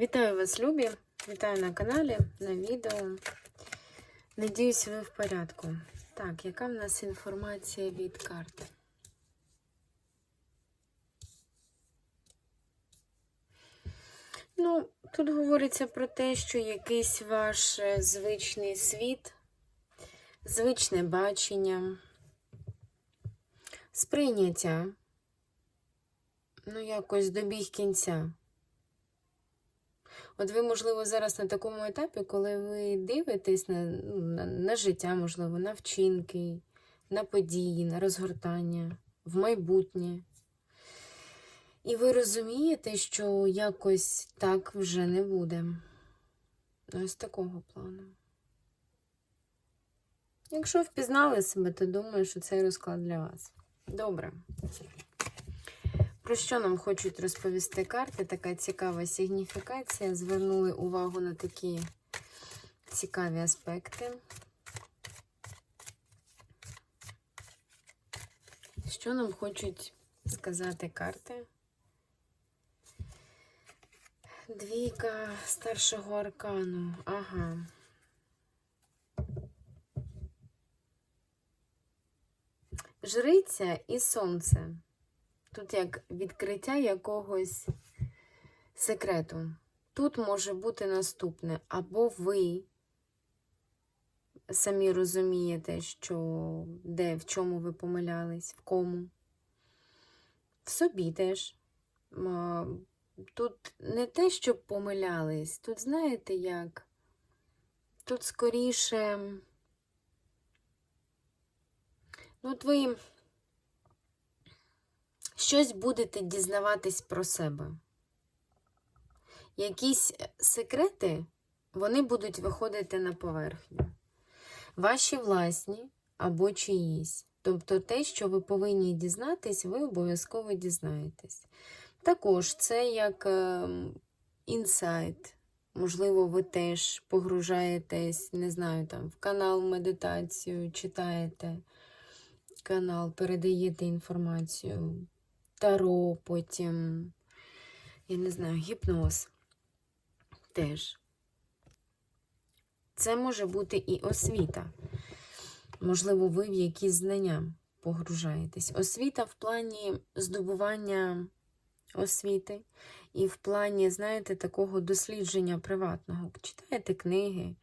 Вітаю вас, любі! Вітаю на каналі, на відео. Надіюсь, ви в порядку. Так, яка в нас інформація від карти? Ну, тут говориться про те, що якийсь ваш е, звичний світ, звичне бачення, сприйняття, ну, якось добіг кінця. От ви, можливо, зараз на такому етапі, коли ви дивитесь на, ну, на, на життя, можливо, на вчинки, на події, на розгортання, в майбутнє. І ви розумієте, що якось так вже не буде. Ось такого плану. Якщо впізнали себе, то думаю, що цей розклад для вас. Добре. Про що нам хочуть розповісти карти? Така цікава сигніфікація. Звернули увагу на такі цікаві аспекти. Що нам хочуть сказати карти? Двійка старшого аркану. Ага. Жриця і сонце. Тут як відкриття якогось секрету. Тут може бути наступне, або ви самі розумієте, що де, в чому ви помилялись, в кому. В собі теж. Тут не те, щоб помилялись, тут знаєте як? Тут скоріше. Ну, от ви щось будете дізнаватись про себе. Якісь секрети, вони будуть виходити на поверхню. Ваші власні або чиїсь. Тобто те, що ви повинні дізнатись, ви обов'язково дізнаєтесь. Також це як ем, інсайт. Можливо, ви теж погружаєтесь, не знаю, там, в канал медитацію, читаєте канал, передаєте інформацію, таро, потім, я не знаю, гіпноз теж. Це може бути і освіта. Можливо, ви в якісь знання погружаєтесь. Освіта в плані здобування освіти і в плані, знаєте, такого дослідження приватного. Читаєте книги,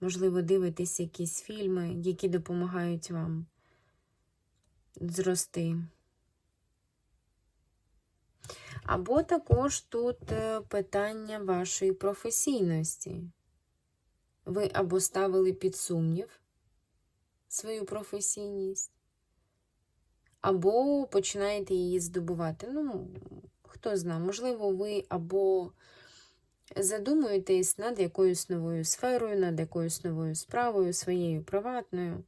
можливо, дивитесь якісь фільми, які допомагають вам зрости. Або також тут е, питання вашої професійності. Ви або ставили під сумнів свою професійність, або починаєте її здобувати. Ну, хто знає, можливо, ви або задумуєтесь над якоюсь новою сферою, над якоюсь новою справою, своєю приватною.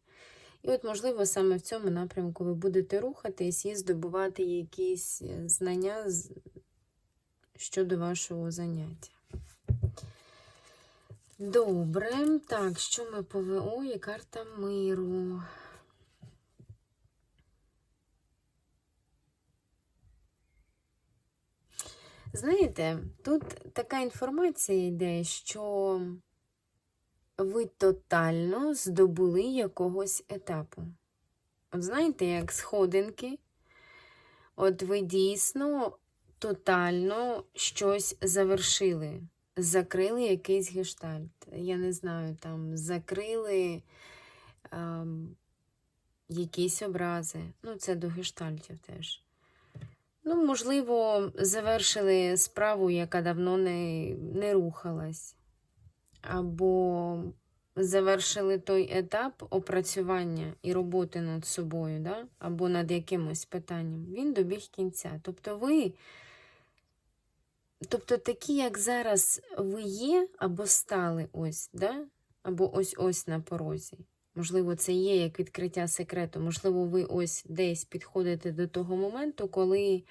І от, можливо, саме в цьому напрямку ви будете рухатись і здобувати якісь е, знання щодо вашого заняття. Добре, так, що ми пове... Ой, карта миру. Знаєте, тут така інформація йде, що ви тотально здобули якогось етапу. От знаєте, як сходинки, от ви дійсно тотально щось завершили, закрили якийсь гештальт. Я не знаю, там закрили ем, якісь образи. Ну, це до гештальтів теж. Ну, можливо, завершили справу, яка давно не, не рухалась. Або завершили той етап опрацювання і роботи над собою, да? або над якимось питанням. Він добіг кінця. Тобто ви, тобто такі, як зараз ви є, або стали ось, да? або ось-ось на порозі. Можливо, це є як відкриття секрету. Можливо, ви ось десь підходите до того моменту, коли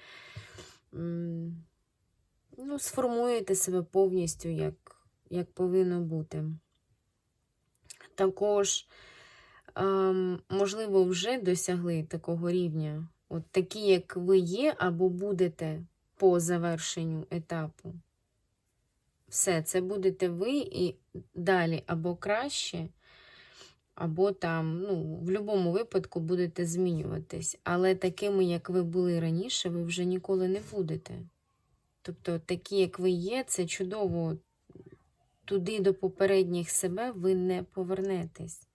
ну, сформуєте себе повністю, як, як повинно бути. Також, ем, можливо, вже досягли такого рівня. От такі, як ви є, або будете по завершенню етапу. Все, це будете ви і далі або краще, або там, ну, в будь-якому випадку будете змінюватись. Але такими, як ви були раніше, ви вже ніколи не будете. Тобто, такі, як ви є, це чудово. Туди до попередніх себе ви не повернетесь.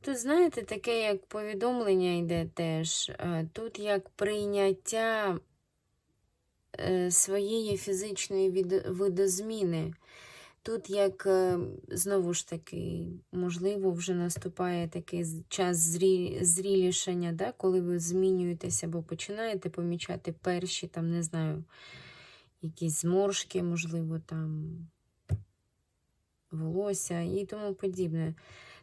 Тут, знаєте, таке як повідомлення йде теж. Е, Тут як прийняття е, своєї фізичної видозміни. Тут як, е, знову ж таки, можливо, вже наступає такий час зрі... зрілішання, да? коли ви змінюєтеся або починаєте помічати перші, там, не знаю, якісь зморшки, можливо, там волосся і тому подібне.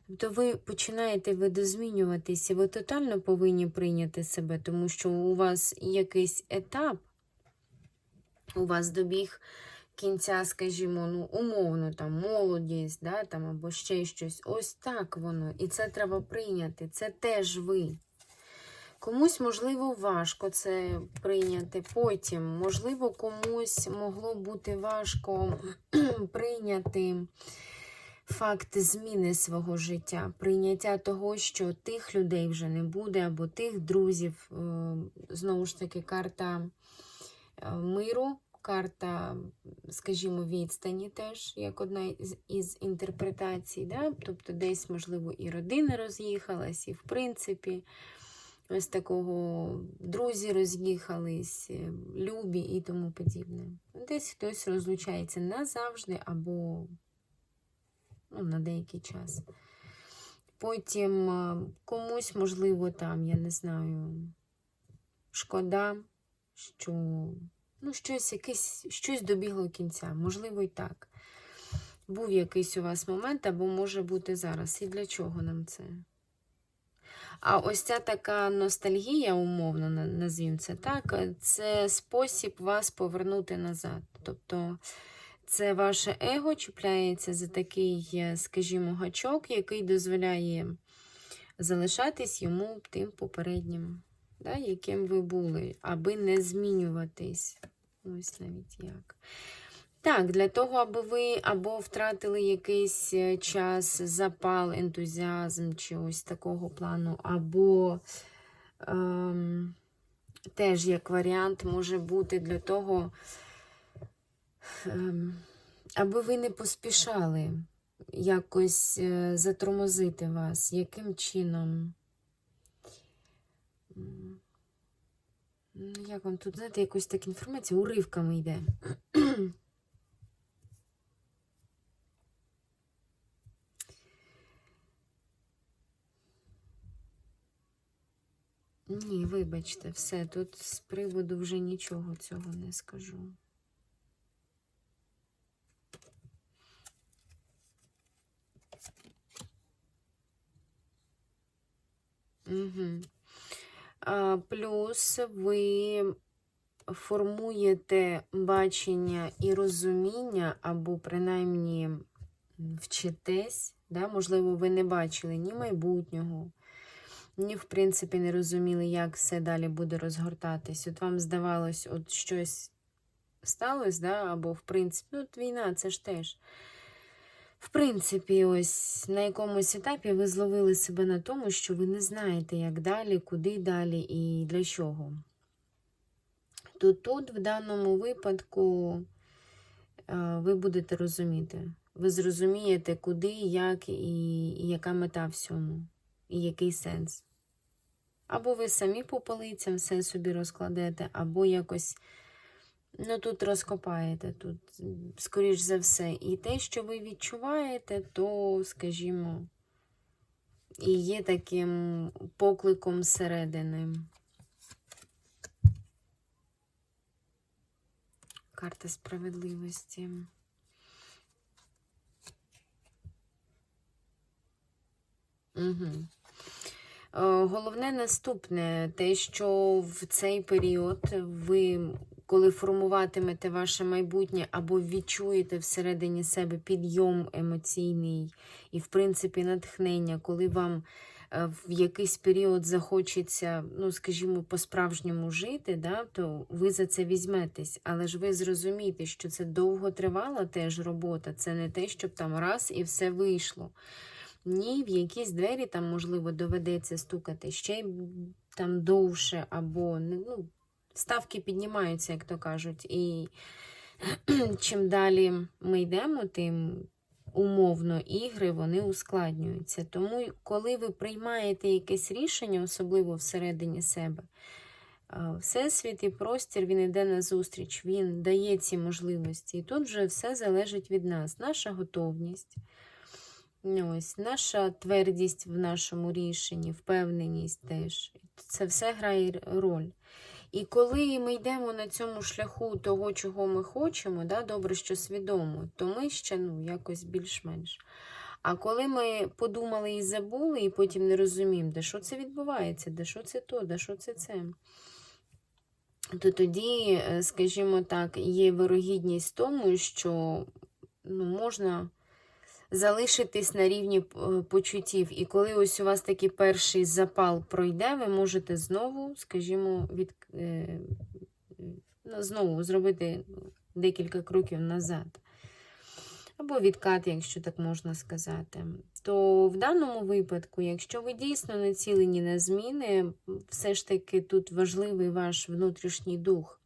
Тобто ви починаєте видозмінюватися, ви тотально повинні прийняти себе, тому що у вас якийсь етап, у вас добіг кінця, скажімо, ну, умовно, там, молодість, да, там, або ще щось. Ось так воно. І це треба прийняти. Це теж ви. Комусь, можливо, важко це прийняти потім. Можливо, комусь могло бути важко прийняти факт зміни свого життя, прийняття того, що тих людей вже не буде, або тих друзів. Е, Знову ж таки, карта е, миру, карта, скажімо, відстані теж, як одна із, інтерпретацій. Да? Тобто десь, можливо, і родина роз'їхалась, і в принципі. Ось такого друзі роз'їхались, е, любі і тому подібне. Десь хтось розлучається назавжди або ну, на деякий час. Потім е, комусь, можливо, там, я не знаю, шкода, що ну, щось, якесь, щось добігло кінця, можливо, і так. Був якийсь у вас момент, або може бути зараз. І для чого нам це? А ось ця така ностальгія, умовно на- назвімо це так, це спосіб вас повернути назад. Тобто це ваше его чіпляється за такий, е, скажімо, гачок, який дозволяє залишатись йому тим попереднім, да, яким ви були, аби не змінюватись. Ось навіть як. Так, для того, аби ви або втратили якийсь е, час, запал, ентузіазм чи ось такого плану, або ем, теж як варіант може бути для того, ем, аби ви не поспішали якось е, затормозити вас. Яким чином? Ну, як вам тут, знаєте, якось так інформація уривками йде. Ні, вибачте, все, тут з приводу вже нічого цього не скажу. Угу. А, плюс ви формуєте бачення і розуміння, або принаймні вчитесь, да? можливо, ви не бачили ні майбутнього, ні, в принципі, не розуміли, як все далі буде розгортатись. От вам здавалось, от щось сталося, да? або, в принципі, ну, от війна, це ж теж. В принципі, ось на якомусь етапі ви зловили себе на тому, що ви не знаєте, як далі, куди далі і для чого. То тут, в даному випадку, ви будете розуміти. Ви зрозумієте, куди, як і, і яка мета всьому, і який сенс. Або ви самі по полицям все собі розкладете, або якось ну, тут розкопаєте, тут, скоріш за все, і те, що ви відчуваєте, то, скажімо, і є таким покликом зсередини. Карта справедливості. Угу. Головне наступне, те, що в цей період ви, коли формуватимете ваше майбутнє, або відчуєте всередині себе підйом емоційний і, в принципі, натхнення, коли вам е, в якийсь період захочеться, ну, скажімо, по-справжньому жити, да, то ви за це візьметесь. Але ж ви зрозумієте, що це довготривала теж робота, це не те, щоб там раз і все вийшло. Ні, в якісь двері там, можливо, доведеться стукати ще там довше, або ну, ставки піднімаються, як то кажуть. І чим далі ми йдемо, тим умовно ігри вони ускладнюються. Тому, коли ви приймаєте якесь рішення, особливо всередині себе, Всесвіт і простір він йде на зустріч, він дає ці можливості. І тут вже все залежить від нас, наша готовність. Ось, наша твердість в нашому рішенні, впевненість теж. Це все грає роль. І коли ми йдемо на цьому шляху того, чого ми хочемо, да, добре, що свідомо, то ми ще ну, якось більш-менш. А коли ми подумали і забули, і потім не розуміємо, де що це відбувається, де що це то, де що це це, то тоді, е, скажімо так, є вирогідність тому, що ну, можна залишитись на рівні е, почуттів. І коли ось у вас такий перший запал пройде, ви можете знову, скажімо, від, е, ну, знову зробити декілька кроків назад. Або відкат, якщо так можна сказати. То в даному випадку, якщо ви дійсно націлені на зміни, все ж таки тут важливий ваш внутрішній дух.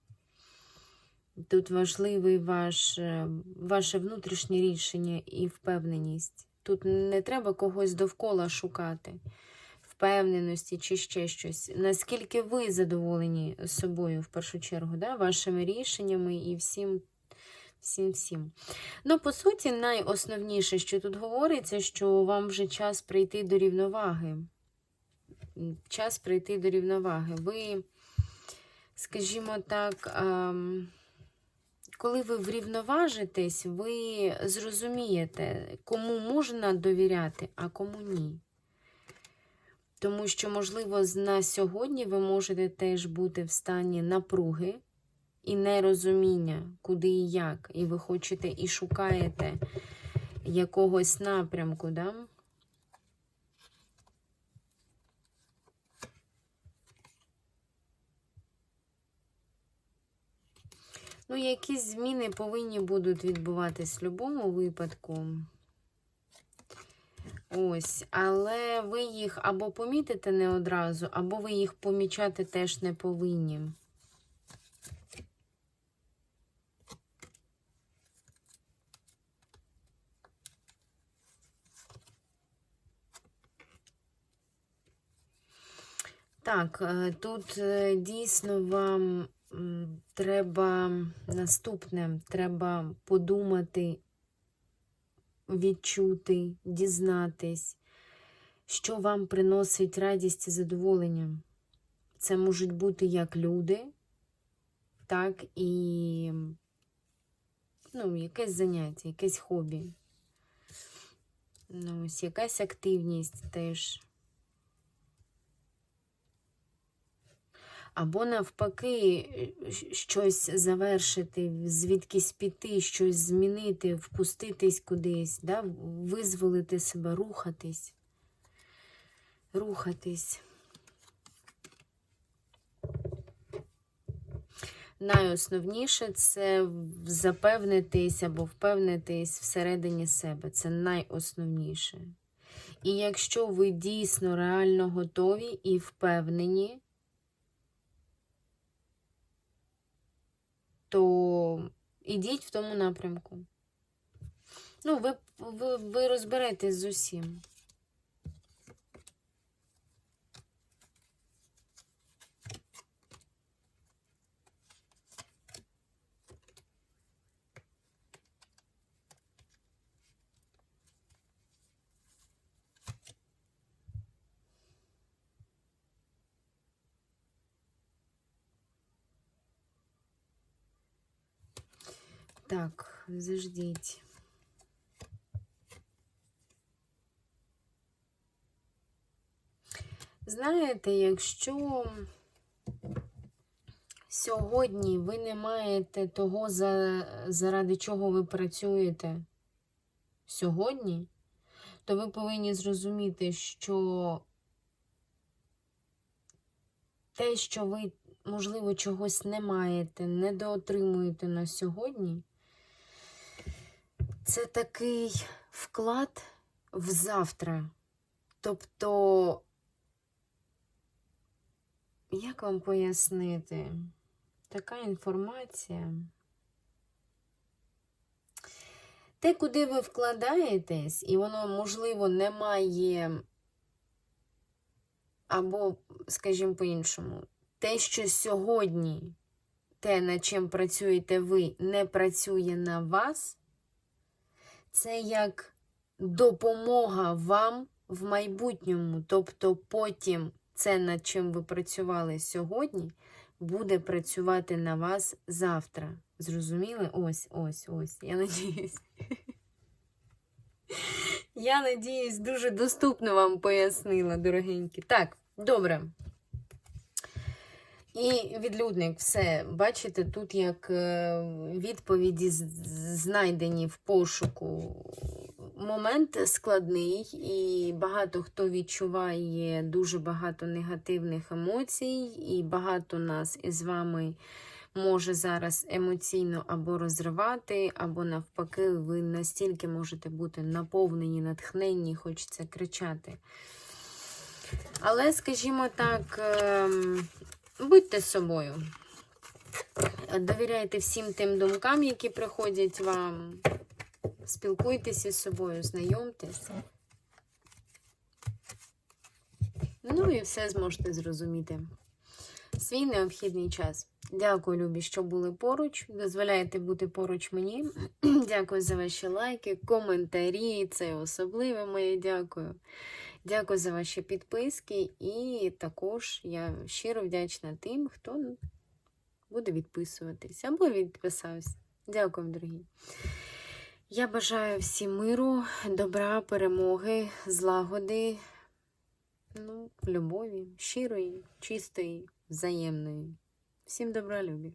Тут важливий ваш, е, ваше внутрішнє рішення і впевненість. Тут не треба когось довкола шукати, впевненості чи ще щось. Наскільки ви задоволені собою, в першу чергу, да? вашими рішеннями і всім, всім, всім. Ну, по суті, найосновніше, що тут говориться, що вам вже час прийти до рівноваги. Час прийти до рівноваги. Ви, скажімо так, ам, коли ви врівноважитесь, ви зрозумієте, кому можна довіряти, а кому ні. Тому що, можливо, на сьогодні ви можете теж бути в стані напруги і нерозуміння, куди і як. І ви хочете і шукаєте якогось напрямку. Да? Ну, якісь зміни повинні будуть відбуватись в будь-якому випадку. Ось, але ви їх або помітите не одразу, або ви їх помічати теж не повинні. Так, е, тут е, дійсно вам треба наступне, треба подумати, відчути, дізнатись, що вам приносить радість і задоволення. Це можуть бути як люди, так і ну, якесь заняття, якесь хобі. Ну, ось якась активність теж. Або навпаки, е, щось завершити, звідкись піти, щось змінити, впуститись кудись, да? визволити себе, рухатись. Рухатись. Найосновніше це запевнитись або впевнитись всередині себе. Це найосновніше. І якщо ви дійсно реально готові і впевнені, то ідіть в тому напрямку. Ну, ви, ви, ви розберетесь з усім. Так, заждіть. Знаєте, якщо сьогодні ви не маєте того, заради чого ви працюєте сьогодні, то ви повинні зрозуміти, що те, що ви, можливо, чогось не маєте, недоотримуєте на сьогодні, це такий вклад в завтра. Тобто, як вам пояснити? Така інформація. Те, куди ви вкладаєтесь, і воно, можливо, не має, або, скажімо по-іншому, те, що сьогодні, те, над чим працюєте ви, не працює на вас, це як допомога вам в майбутньому. Тобто потім це, над чим ви працювали сьогодні, буде працювати на вас завтра. Зрозуміли? Ось, ось, ось. Я надіюсь. Я надіюсь, дуже доступно вам пояснила, дорогенькі. Так, добре. І відлюдник, все, бачите, тут як е, відповіді знайдені в пошуку. Момент складний, і багато хто відчуває дуже багато негативних емоцій, і багато нас із вами може зараз емоційно або розривати, або навпаки, ви настільки можете бути наповнені, натхненні, хочеться кричати. Але, скажімо так, ем, будьте собою. Довіряйте всім тим думкам, які приходять вам. Спілкуйтеся з собою, знайомтесь. Ну і все зможете зрозуміти. Свій необхідний час. Дякую, любі, що були поруч. Дозволяєте бути поруч мені. Дякую за ваші лайки, коментарі. Це особливе моє дякую. Дякую за ваші підписки. І також я щиро вдячна тим, хто буде відписуватись або відписався. Дякую, дорогі. Я бажаю всім миру, добра, перемоги, злагоди, ну, любові, щирої, чистої, взаємної. Всім добра, любі.